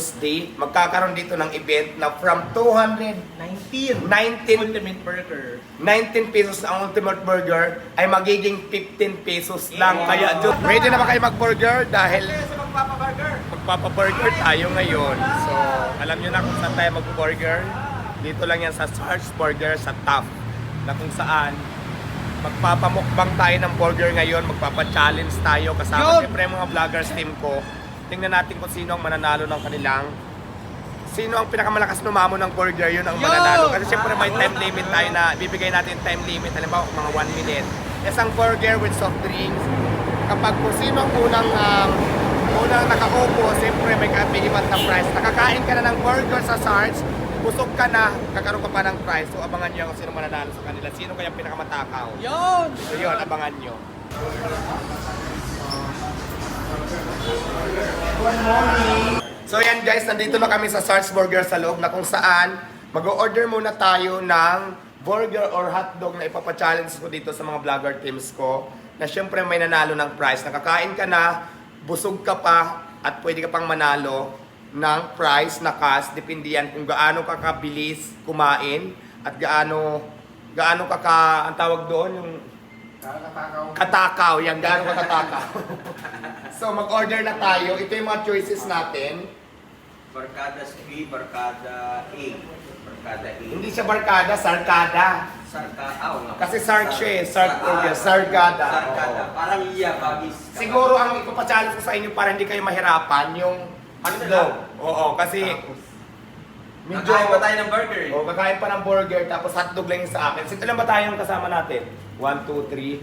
Tuesday, magkakaroon dito ng event na from 219 19. Ultimate Burger. 19 pesos ang Ultimate Burger ay magiging 15 pesos lang. Kaya, Diyos, ready na ba kayo mag-burger? Dahil sa magpapaburger. magpapaburger tayo ngayon. So, alam nyo na kung saan tayo mag-burger. Dito lang yan sa Sarge Burger sa Taft. Na kung saan magpapamukbang tayo ng burger ngayon, magpapa-challenge tayo kasama siyempre yung mga vloggers team ko. Tingnan natin kung sino ang mananalo ng kanilang Sino ang pinakamalakas numamo ng burger, yun ang mananalo. Kasi siyempre may time limit tayo na bibigay natin time limit. Halimbawa, mga 1 minute. Isang burger with soft drinks. Kapag kung sino ang unang, um, unang nakaupo, siyempre may kabigibat na price. Nakakain ka na ng burger sa Sarge, busog ka na, kakaroon ka pa ng price. So abangan nyo kung sino mananalo sa kanila. Sino kaya pinakamatakaw. Yun! So yun, abangan nyo. So yan guys, nandito na kami sa Sarge Burger sa loob na kung saan mag-order muna tayo ng burger or hotdog na ipapa-challenge ko dito sa mga vlogger teams ko na syempre may nanalo ng prize. Nakakain ka na, busog ka pa, at pwede ka pang manalo ng prize na cash. Depende yan kung gaano ka kabilis kumain at gaano gaano ka ka, ang tawag doon, yung Katakaw, yan gaano ka katakaw. so mag-order na tayo. Ito yung mga choices natin. Barkada C, Barkada A, Barkada A. Hindi siya barkada, sarkada. Sarka, aw nga. Kasi sark siya eh, sark o yan, sargada. Sarkada. Oo. Parang iya, bagis. Siguro ang ipapachallenge ko sa inyo para hindi kayo mahirapan, yung hotdog. Oo, kasi medyo... Nakain pa tayo ng burger eh. Oo, kakain pa ng burger, tapos hotdog lang yung sa akin. Sino lang ba tayong kasama natin? 1, 2, 3.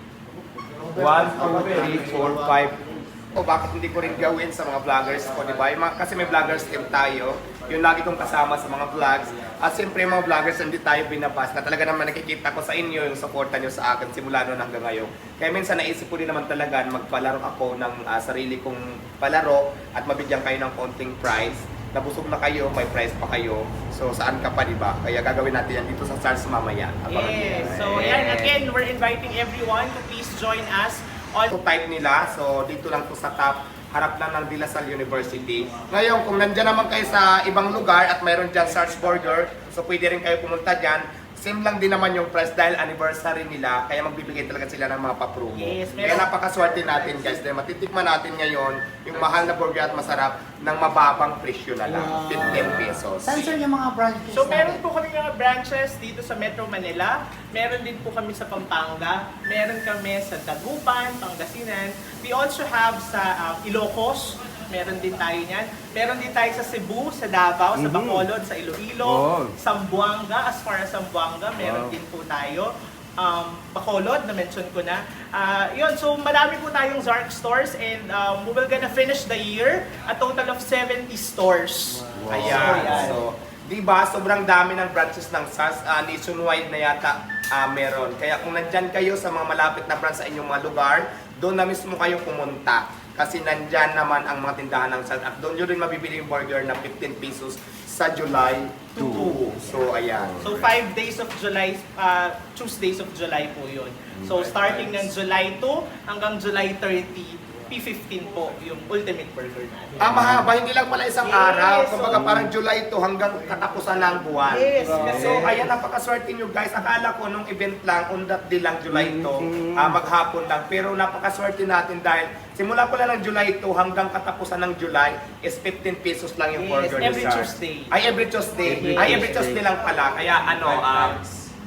1, 2, 3, 4, 5. O bakit hindi ko rin gawin sa mga vloggers ko, di ba? Yung mga- Kasi may vloggers team tayo. Yung lagi kong kasama sa mga vlogs. At siyempre yung mga vloggers hindi tayo binabas na talaga naman nakikita ko sa inyo yung supportan nyo sa akin simula noon hanggang ngayon. Kaya minsan naisip ko din naman talaga magpalaro ako ng ah, sarili kong palaro at mabigyan kayo ng konting prize. Nabusog na kayo, may prize pa kayo. So saan ka pa, di ba? Kaya gagawin natin yan dito sa SARS mamaya. Abangan nyo. Yes. So, yan. Again, we're inviting everyone to please join us on Ito type nila, so dito lang to sa top, harap lang ng De La Salle University. Ngayon, kung nandyan naman kayo sa ibang lugar at mayroon dyan Sarge Burger, so pwede rin kayo pumunta dyan. Same lang din naman yung price dahil anniversary nila, kaya magbibigay talaga sila ng mga papromo. Yes, kaya napakaswerte natin guys, dahil matitikman natin ngayon yung mahal na burger at masarap ng mababang presyo na lang, 15 pesos. Saan sir yung mga branches So meron natin? po kami mga branches dito sa Metro Manila, meron din po kami sa Pampanga, meron kami sa Dagupan, Pangasinan. We also have sa um, Ilocos, meron din tayo niyan. Meron din tayo sa Cebu, sa Davao, sa Bacolod, sa Iloilo, Sambuanga, as far as Sambuanga, meron din po tayo. Um, Bacolod, na-mention ko na. Ah, yun, so marami po tayong Zark stores and um, we will gonna finish the year a total of 70 stores. Ayan. So. So, di ba, sobrang dami ng branches ng SAS, ah, nationwide na yata ah, meron. Kaya kung nandyan kayo sa mga malapit na branch sa inyong mga lugar, doon na mismo kayo pumunta. Kasi nandyan naman ang mga tindahan ng SAS at doon nyo rin mabibili yung burger na 15 pesos sa July 2. So, ayan. So, five days of July, uh, Tuesdays of July po yun. So, starting ng July 2 hanggang July 30, P15 po yung ultimate burger natin. Ah, mahaba, hindi lang pala isang Yes, araw. so- Kumbaga parang July 2 hanggang katapusan ng buwan. Yes, So, kaya napakaswerte nyo guys. Akala ko nung event lang, undat din lang July 2, ah, maghapon lang. Pero napakaswerte natin dahil simula pala ng July 2 hanggang katapusan ng July is 15 pesos lang yung Yes, burger every Sar. Tuesday. Ay, every Tuesday. Every Ay, every Tuesday. Tuesday lang pala. Kaya ano, um,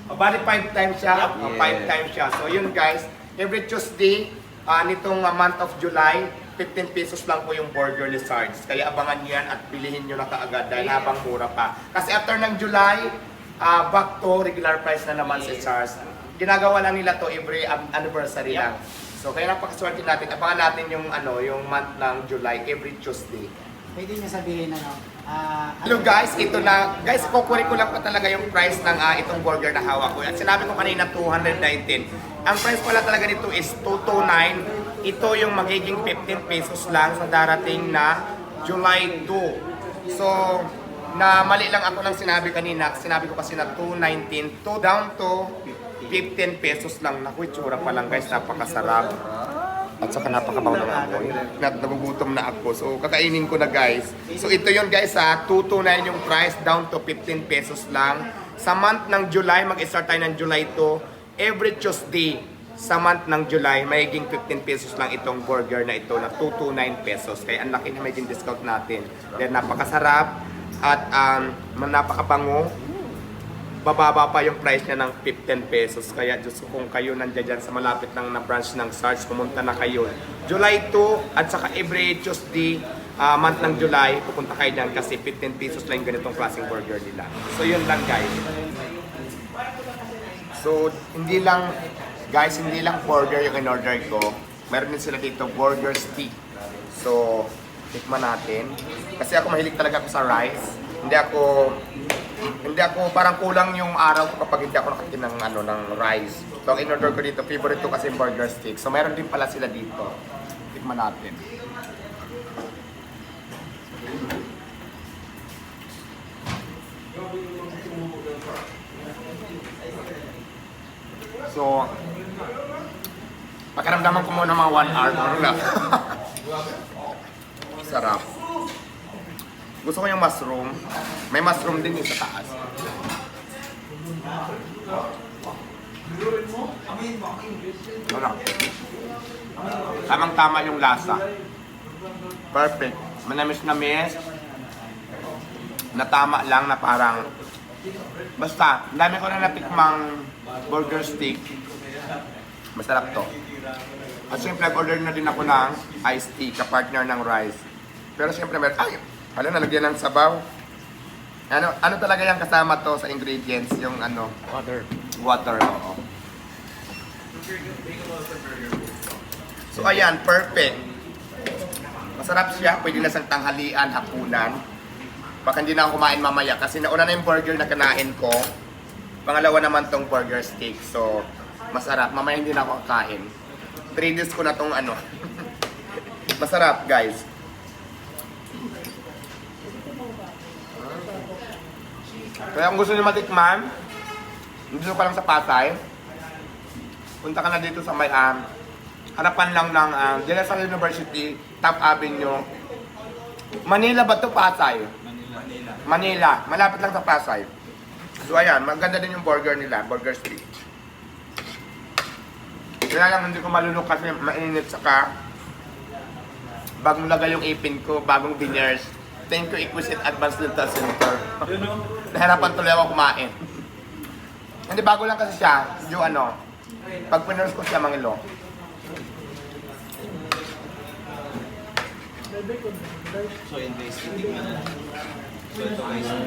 oh, bali 5 times siya. Yup. Oh, five times siya. So yun guys, every Tuesday, ah, nitong ah, month of July, 15 pesos lang po yung burger Sarge. Kaya abangan niyo yan at bilihin nyo na kaagad dahil Yeah. habang mura pa. Kasi after ng July, ah, back to regular price na naman si Yeah. Sarge. Ginagawa lang nila to every um, anniversary Yeah. lang. So kaya napakaswerte natin. Abangan natin yung ano, yung month ng July every Tuesday. Pwede niyo sabihin ano? ah, Hello guys, ito na. Guys, kukuri ko lang pa talaga yung price ng ah, itong burger na hawak ko. At sinabi ko kanina 219. Ang price pala talaga nito is 229. Ito yung magiging 15 pesos lang sa darating na July 2. So, na mali lang ako ng sinabi kanina. Sinabi ko kasi na 219. To down to 15 pesos lang. Naku, itsura pa lang guys. Napakasarap. At saka napakabaw ng amoy. Nat nagugutom na ako. So, kakainin ko na guys. So, ito yun guys ha. 229 yung price down to 15 pesos lang. Sa month ng July, mag-start tayo ng July 2. Every Tuesday sa month ng July, mayiging 15 pesos lang itong burger na ito na 229 pesos. Kaya ang laki na magiging discount natin. Then napakasarap at um, napakabango bababa pa yung price niya ng 15 pesos. Kaya Diyos ko, kung kayo nandiyan dyan sa malapit ng na branch ng Sarge, pumunta na kayo. July 2 at saka every Tuesday, ah, month ng July, pupunta kayo dyan kasi 15 pesos lang yung ganitong klaseng burger nila. So yun lang guys. So hindi lang, guys, hindi lang burger yung in-order ko. Meron din sila dito burger stick. So, tikman natin. Kasi ako mahilig talaga ako sa rice. Hindi ako hindi ako parang kulang yung araw ko kapag hindi ako nakakin ng ano ng rice. So ang in-order ko dito, favorite ko kasi burger stick. So meron din pala sila dito. Tikman natin. So, pakiramdaman ko muna mga 1 hour. Lang. Sarap. Gusto ko yung mushroom. May mushroom din yung sa taas. Wala. Tamang-tama yung lasa. Perfect. Manamis-namis. Na tama lang na parang Basta, dami ko na natikmang burger stick. Masarap to. At siyempre, nag-order na din ako ng iced tea, ka-partner ng rice. Pero siyempre, mer ay, ano, nalagyan ng sabaw. Ano, ano talaga yung kasama to sa ingredients? Yung ano? Water. Water, oo. So, ayan, perfect. Masarap siya. Pwede na sa tanghalian, hapunan. Baka hindi na ako kumain mamaya kasi nauna na yung burger na kanain ko. Pangalawa naman tong burger steak. So, masarap. Mamaya hindi na ako kakain. 3 days ko na tong ano. masarap, guys. Kaya kung gusto niyo matikman, dito ka lang sa Pasay, punta ka na dito sa may um, harapan lang ng um, De La Salle University, Top Avenue. Manila ba to Pasay? Manila. Manila. Malapit lang sa Pasay. So ayan, maganda din yung burger nila, burger street. Kaya lang hindi ko malunok kasi mainit saka bagong lagay yung ipin ko, bagong dinners. Thank you, Equisite Advanced Dental Center. Nahirapan tuloy ako kumain. Hindi, bago lang kasi siya, yung ano, pag pinurse ko siya, mangilo. So, invest. Titignan na lang. So, ito guys.